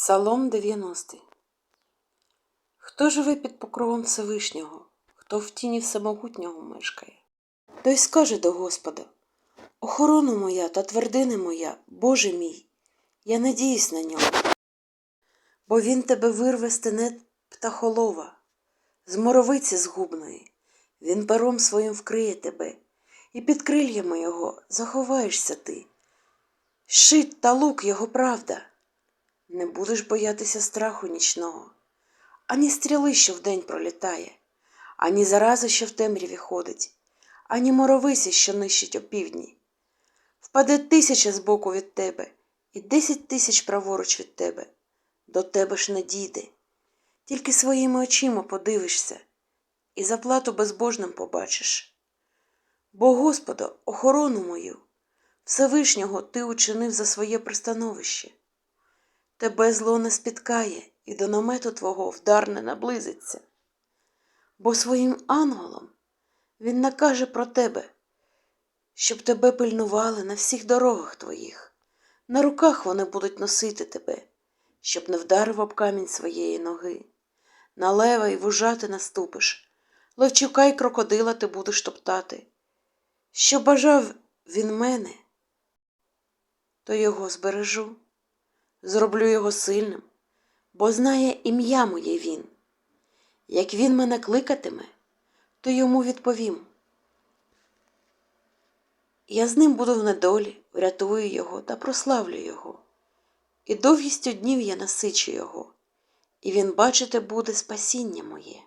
Псалом 90 Хто живе під покровом Всевишнього, хто в тіні всемогутнього мешкає? Той скаже до Господа Охорона моя та твердине моя, Боже мій, я надіюсь на нього. Бо він тебе вирве з тенет птахолова, з моровиці згубної, він пером своїм вкриє тебе, і під крильями його заховаєшся ти. Щит та лук його правда. Не будеш боятися страху нічного, ані стріли, що вдень пролітає, ані зарази, що в темряві ходить, ані моровиці, що нищить опівдні. Впаде тисяча збоку від тебе і десять тисяч праворуч від тебе. До тебе ж не дійде. Тільки своїми очима подивишся і заплату безбожним побачиш. Бо, Господа, охорону мою, Всевишнього ти учинив за своє пристановище. Тебе зло не спіткає, і до намету твого вдар не наблизиться. Бо своїм ангелом він накаже про тебе, щоб тебе пильнували на всіх дорогах твоїх. На руках вони будуть носити тебе, щоб не вдарив об камінь своєї ноги. На лева й вужати наступиш, ловчука й крокодила ти будеш топтати. Що бажав він мене, то його збережу зроблю його сильним, бо знає ім'я моє він. Як він мене кликатиме, то йому відповім. Я з ним буду в недолі, врятую його та прославлю його, і довгістю днів я насичу його, і він бачити буде спасіння моє.